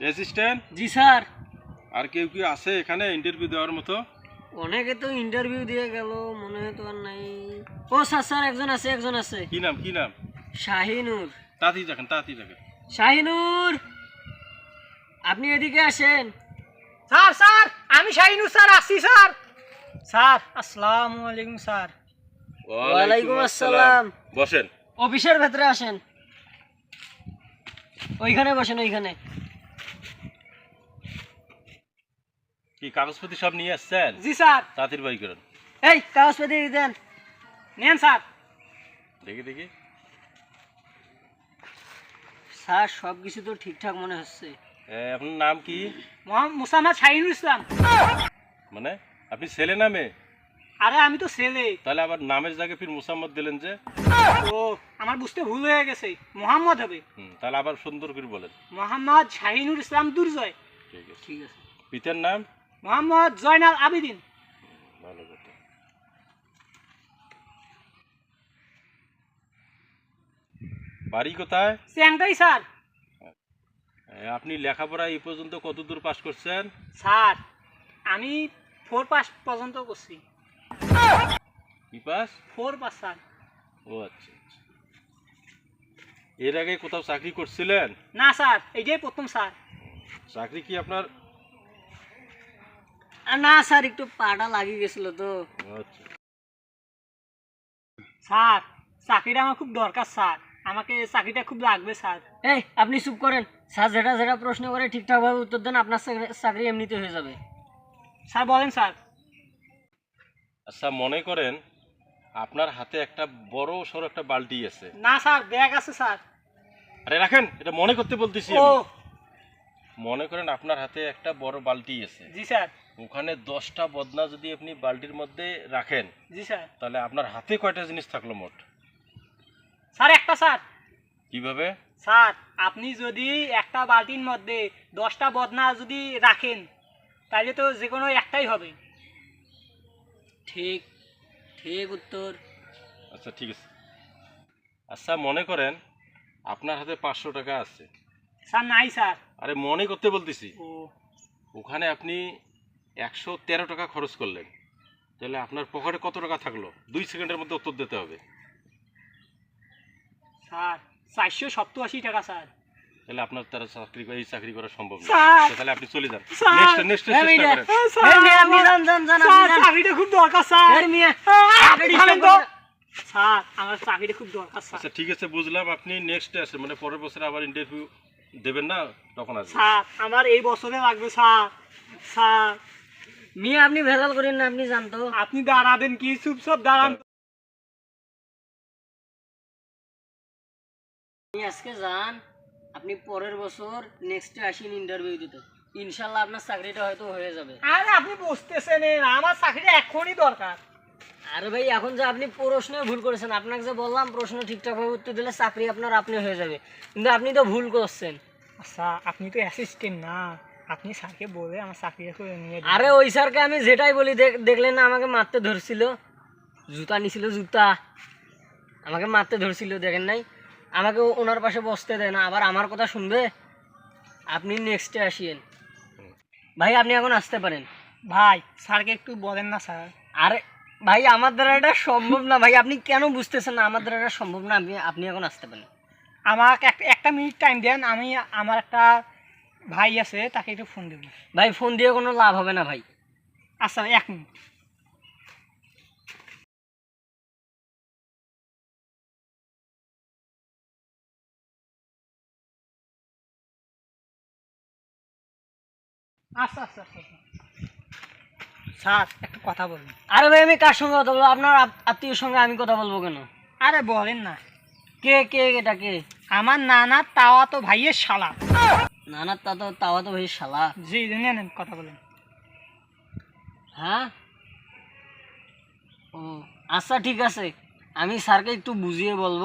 Assistant জি sir. আর কেউ কি আছে এখানে ইন্টারভিউ দেওয়ার মতো? অনেকে তো ইন্টারভিউ দিয়ে গেল মনে হয় তো আর নাই। ও স্যার স্যার একজন আছে একজন আছে। কি নাম কি নাম? শাহিনুর। তাড়াতাড়ি দেখেন তাড়াতাড়ি দেখেন। শাহিনুর! আপনি এদিকে আসেন। স্যার স্যার আমি শাহিনুর স্যার আসছি স্যার। স্যার আসসালামু আলাইকুম স্যার। ওয়ালাইকুম আসসালাম। বসেন। অফিসের ভেতরে আসেন। ওইখানে বসেন ওইখানে। কি কাগজপত্র সব নিয়ে আসছেন? জি স্যার। তাড়াতাড়ি বাড়ি করেন এই কাগজপাতি দেন। নেন স্যার। দেখি দেখি। স্যার সব কিছু তো ঠিকঠাক মনে হচ্ছে। আপনার নাম কি? মুসাম্মদ শাহিনুর ইসলাম। মানে? আপনি ছেলে নামে আরে আমি তো ছেলে। তাহলে আবার নামের জায়গায় ফির মুসাম্মদ দিলেন যে? ও আমার বুঝতে ভুল হয়ে গেছে। মোহাম্মদ হবে। তাহলে আবার সুন্দর করে বলেন। মোহাম্মদ শাহিনুর ইসলাম দুর্জয়। ঠিক আছে। ঠিক আছে। পিতার নাম? মোহাম্মদ জয়নাল আবিদিন। ভালো কথা। বাড়ি কোথায়? চ্যাংটাই স্যার। আপনি লেখাপড়া এই পর্যন্ত কত দূর পাশ করছেন? স্যার আমি ফোর পাস পর্যন্ত করছি। কি পাস ফোর পাস স্যার। ও আচ্ছা আচ্ছা। এর আগে কোথাও চাকরি করছিলেন? না স্যার এইটাই প্রথম স্যার। চাকরি কি আপনার না স্যার একটু পাটা লাগিয়ে গেছিল তো। আচ্ছা। স্যার চাকরিটা আমার খুব দরকার স্যার। আমাকে চাকরিটা খুব লাগবে স্যার। এই আপনি চুপ করেন। স্যার যেটা যেটা প্রশ্ন করে ঠিকঠাকভাবে উত্তর দেন আপনার চাকরি- চাকরি এমনিতে হয়ে যাবে। স্যার বলেন স্যার। আচ্ছা মনে করেন আপনার হাতে একটা বড় সড়ো একটা বালতি আছে। না স্যার ব্যাগ আছে স্যার। আরে রাখেন এটা মনে করতে বলতেছি মনে করেন আপনার হাতে একটা বড় বালতি আছে। জি স্যার। ওখানে দশটা বদনা যদি আপনি বালতির মধ্যে রাখেন জি স্যার। তাহলে আপনার হাতে কয়টা জিনিস থাকল মোট? স্যার একটা স্যার। কীভাবে? স্যার আপনি যদি একটা বালতির মধ্যে দশটা বদনা যদি রাখেন তাহলে তো যে কোনো একটাই হবে। ঠিক ঠিক উত্তর। আচ্ছা ঠিক আছে। আচ্ছা মনে করেন আপনার হাতে পাঁচশো টাকা আছে। স্যার নাই স্যার। আরে মনে করতে বলতেছি। ও। ওখানে আপনি একশো তেরো টাকা খরচ করলেন। তাহলে আপনার পকেটে কত টাকা থাকল? দুই সেকেন্ডের মধ্যে উত্তর দিতে হবে। স্যার চারশো সপ্তআশি টাকা স্যার। তাহলে আপনার তারা চাকরি এই চাকরি করা সম্ভব না। তাহলে আপনি চলে যান। নেক্সট নেক্সট চেষ্টা করেন। আপনি যান, যান, যান, স্যার চাকরিটা খুব দরকার স্যার। আপনি আপনি তো। স্যার আমার চাকরিটা খুব দরকার স্যার। আচ্ছা ঠিক আছে বুঝলাম। আপনি নেক্সট আসেন। মানে পরের বছর আবার ইন্টারভিউ দেবেন না? তখন আসবেন। স্যার আমার এই বছরে লাগবে স্যার। স্যার মেয়ে আপনি ভেজাল করেন না আপনি জানতো আপনি দাঁড়াবেন কি চুপচাপ দাঁড়ান। আপনি আজকে যান। আপনি পরের বছর নেক্সটে আসেন ইন্টারভিউ দিতে। ইনশাল্লাহ আপনার চাকরিটা হয়তো হয়ে যাবে। আরে আপনি বুঝতেছেন আমার চাকরিটা এখনই দরকার। আরে ভাই এখন যে আপনি প্রশ্নে ভুল করেছেন আপনাকে যে বললাম প্রশ্ন ঠিকঠাকভাবে উত্তর দিলে চাকরি আপনার আপনি হয়ে যাবে। কিন্তু আপনি তো ভুল করছেন। আচ্ছা আপনি তো অ্যাসিস্ট্যান্ট না। আপনি স্যারকে বলে আমার চাকরিটা করে নিয়ে আরে ওই স্যারকে আমি যেটাই বলি দেখলেন না আমাকে মারতে ধরছিল। জুতা নিছিল জুতা। আমাকে মারতে ধরছিল দেখেন নাই? আমাকে ওনার পাশে বসতে দেয় না। আবার আমার কথা শুনবে? আপনি নেক্সটে আসিয়েন। ভাই আপনি এখন আসতে পারেন। ভাই স্যারকে একটু বলেন না স্যার। আরে ভাই আমার দ্বারা এটা সম্ভব না। ভাই আপনি কেন বুঝতেছেন না? আমার দ্বারা এটা সম্ভব না। আপনি আপনি এখন আসতে পারেন। আমাকে একটা একটা মিনিট টাইম দেন। আমি আমার একটা ভাই আছে তাকে একটু ফোন দেবো। ভাই ফোন দিয়ে কোনো লাভ হবে না ভাই। আচ্ছা এক মিনিট। আচ্ছা আচ্ছা আচ্ছা আচ্ছা। স্যার একটা কথা বলুন আরে ভাই আমি কার সঙ্গে কথা বলব? আপনার আত্মীয়র সঙ্গে আমি কথা বলব কেন? আরে বলেন না। কে কে এটা কে? আমার নানা তাওয়া তো ভাইয়ের শালা। না না তা তো তাওয়া তো ভাই শালা। জি নেন নেন, কথা বলেন। হ্যাঁ? ও আচ্ছা ঠিক আছে। আমি স্যারকে একটু বুঝিয়ে বলব।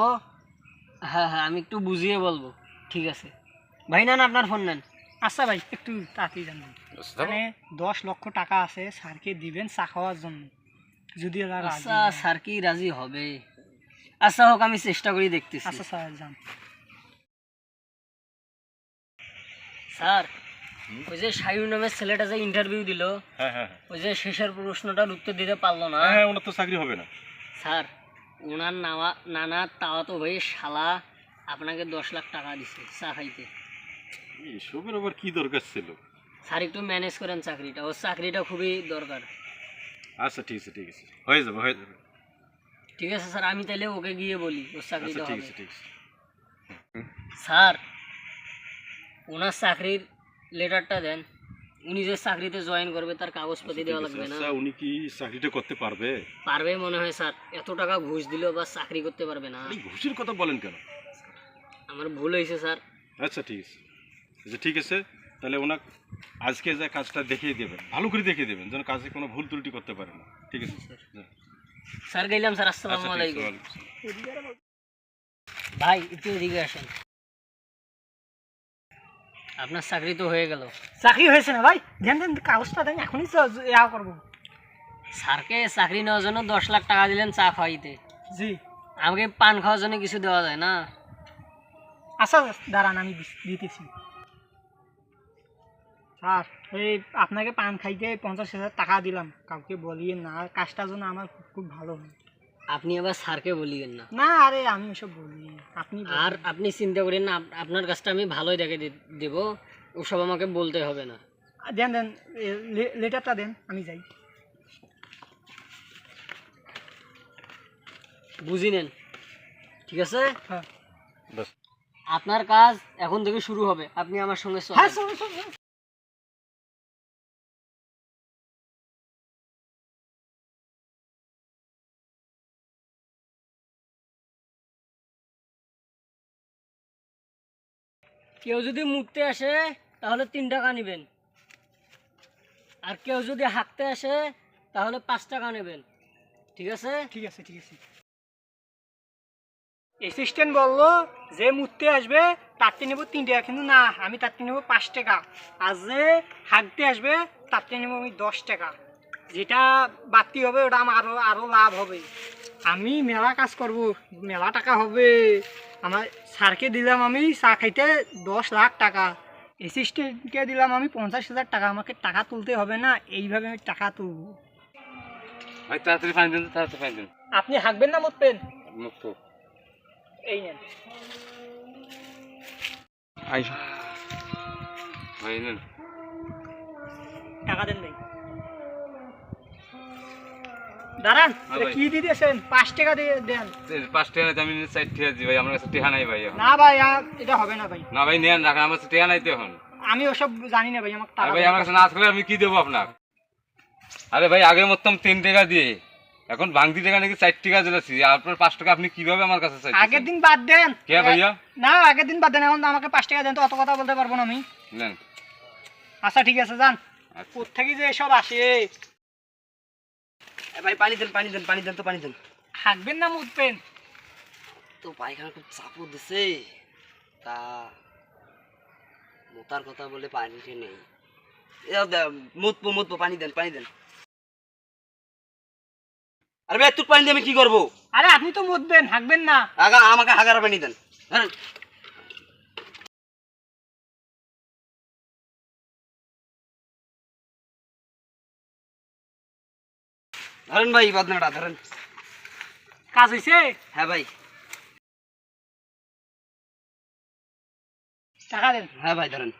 হ্যাঁ হ্যাঁ আমি একটু বুঝিয়ে বলব। ঠিক আছে। ভাই নেন আপনার ফোন নেন। আচ্ছা ভাই একটু তাড়াতাড়ি জানবেন মানে দশ লক্ষ টাকা আছে স্যারকে দিবেন চা খাওয়ার জন্য। যদি আচ্ছা স্যার কি রাজি হবে? আচ্ছা হোক আমি চেষ্টা করি দেখতেছি। আচ্ছা স্যার যান। স্যার ওই যে সায়ু নামের ছেলেটা যে ইন্টারভিউ দিল হ্যাঁ হ্যাঁ হ্যাঁ। ওই যে শেষের প্রশ্নটার উত্তর দিতে পারল না। হ্যাঁ ওনার তো চাকরি হবে না। স্যার ওনার নামা নানা তাওয়া তো ভাই শালা আপনাকে দশ লাখ টাকা দিছে চা খাইতে এসবের আবার কি দরকার ছিল? স্যার একটু ম্যানেজ করেন চাকরিটা। ওর চাকরিটা খুবই দরকার। আচ্ছা ঠিক আছে ঠিক আছে। হয়ে যাবে হয়ে যাবে। ঠিক আছে স্যার আমি তাহলে ওকে গিয়ে বলি ওর আচ্ছা চাকরিটা ঠিক আছে ঠিক আছে। স্যার ওনার চাকরির লেটারটা দেন। উনি যে চাকরিতে জয়েন করবে তার কাগজপাতি দেওয়া লাগবে না। আচ্ছা উনি কি চাকরিটা করতে পারবে? পারবে মনে হয় স্যার। এত টাকা ঘুষ দিলেও বা চাকরি করতে পারবে না। ঘুষের কথা বলেন কেন? আমার ভুল হয়েছে স্যার। আচ্ছা ঠিক আছে। আচ্ছা ঠিক আছে। তাহলে ওনার আজকে যা কাজটা দেখিয়ে দেবেন ভালো করে দেখিয়ে দেবেন যেন কাজে কোনো ভুল ত্রুটি করতে পারে না। ঠিক আছে? যান। স্যার। গেলাম স্যার। আচ্ছা আসসালামু আলাইকুম। ভাই একটু এদিকে আসেন। আপনার চাকরি তো হয়ে গেল। চাকরি হয়েছে না ভাই? দেন দেন কাগজটা দেন এখনই ইয়া করব। স্যারকে চাকরি নেওয়ার জন্য দশ লাখ টাকা দিলেন চা খাওয়াইতে। জি। আমাকে পান খাওয়ার জন্য কিছু দেওয়া যায় না। আচ্ছা দাঁড়ান আমি দিতেছি। স্যার এই আপনাকে পান খাইতে পঞ্চাশ হাজার টাকা দিলাম। কাউকে বলিয়ে না আর কাজটা যেন আমার খুব- খুব ভালো হয়। আপনি আবার স্যারকে বলিয়েন না। না আরে আমি ওসব বলি আপনি আর আপনি চিন্তা করেন না আপনার কাজটা আমি ভালোই দেখে দেবো ওসব আমাকে বলতে হবে না। দেন দেন লেটারটা দেন আমি যাই। বুঝি নেন। ঠিক আছে? হ্যাঁ। আপনার কাজ এখন থেকে শুরু হবে আপনি আমার সঙ্গে কেউ যদি মুততে আসে তাহলে তিন টাকা নেবেন। আর কেউ যদি হাঁকতে আসে তাহলে পাঁচ টাকা নেবেন। ঠিক আছে? ঠিক আছে ঠিক আছে। অ্যাসিস্ট্যান্ট বলল যে মুততে আসবে তারতে নেব তিন টাকা। কিন্তু না আমি তারতে নেব পাঁচ টাকা। আর যে হাঁকতে আসবে তারতে নেব আমি দশ টাকা। যেটা বাড়তি হবে ওটা আমার আরও আরও লাভ হবে। আমি মেলা কাজ করব মেলা টাকা হবে। আমার স্যারকে দিলাম আমি চা খাইতে দশ লাখ টাকা। অ্যাসিস্ট্যান্টকে দিলাম আমি পঞ্চাশ হাজার টাকা। আমাকে টাকা তুলতে হবে না এইভাবে আমি টাকা তুলবো। তাড়াতাড়ি পানি দেন তাড়াতাড়ি পানি দেন। আপনি হাঁকবেন না মুতবেন মুক্ত এই নেন। টাকা দেন ভাই। দাঁড়ান হ্যাঁ পাঁচ টাকা দিয়ে দেন। পাঁচ টাকা নাই আমি চার টাকা দিই ভাই আমার কাছে টেহা নাই ভাই না ভাই এটা হবে না ভাই। না ভাই নেন রাখেন আমার কাছে টেহা নাই তো এখন। আমি ওসব জানি না ভাই আমার আরে টাকা ভাই আমার কাছে না থাকলে আমি কি দেবো আপনার? আরে ভাই আগে মতম তিন টাকা দিয়ে। এখন ভাঙতি টাকা নাকি চার টাকা আপনার পাঁচ টাকা আপনি কীভাবে আমার কাছে আগের দিন বাদ দেন। কে ভাইয়া না আগের দিন বাদ দেন এখন আমাকে পাঁচ টাকা দেন তো অত কথা বলতে পারব না আমি। নেন। আচ্ছা ঠিক আছে যান। আচ্ছা। যে এসব আসে? ভাই পানি দেন পানি দেন পানি দেন তো পানি দেন। হাঁকবেন না মুতবেন? তো পায়খানা খুব চাপও দিছে। তা মোতার কথা বলে পানিটা নেই। মুতবো মুতবো পানি দেন পানি দেন। আরে তুই পানি দিয়ে আমি কি করব? আরে আপনি তো মুতবেন হাঁকবেন না। আগা আমাকে হাগার পানি দেন। ধরেন ভাই বদনাটা ধরেন। কাজ হয়েছে হ্যাঁ ভাই। টাকা দেন। হ্যাঁ ভাই ধরেন।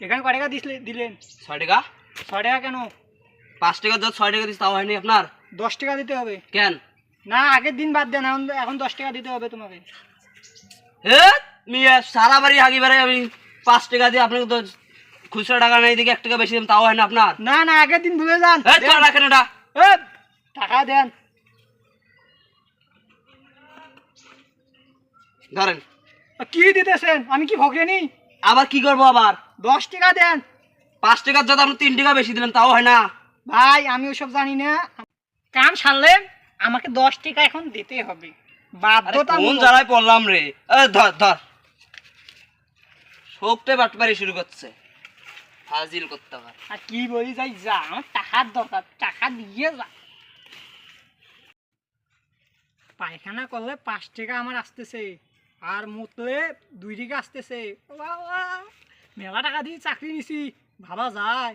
এখানে কয় টাকা দিসলে দিলেন? ছয় টাকা। ছয় টাকা কেন? পাঁচ টাকা যত ছয় টাকা দিস তাও হয়নি আপনার। দশ টাকা দিতে হবে। কেন? না আগের দিন বাদ দেন এখন এখন দশ টাকা দিতে হবে তোমাকে। হে মিয়া সারা বাড়ি বাড়ি আমি পাঁচ টাকা দিয়ে আপনাকে তো খুচরা টাকা নেই দিকে এক টাকা বেশি দিলাম তাও হয় না আপনার। না না আগের দিন ভুলে যান। রাখেন এটা। টাকা দেন। ধরেন। কি দিতেছেন? আমি কি ভোগেনি? আবার কি করব আবার? দশ টাকা দেন। পাঁচ টাকার যত আপনি তিন টাকা বেশি দিলাম তাও হয় না। ভাই আমি ওসব জানি না। কান সারলেন আমাকে দশ টাকা এখন দিতে হবে। বাধ্যতা কোন জ্বালায় পড়লাম রে? ধর ধর। শোকটে বাটপারি শুরু করছে। হাজিল করতে হবে। আর কি বলি যাই যা আমার টাকার দরকার। টাকা দিয়ে যা। পায়খানা করলে পাঁচ টাকা আমার আসতেছে, আর মুতলে দুই টাকা আসতেছে। মেলা টাকা দিয়ে চাকরি নিছি ভাবা যায়।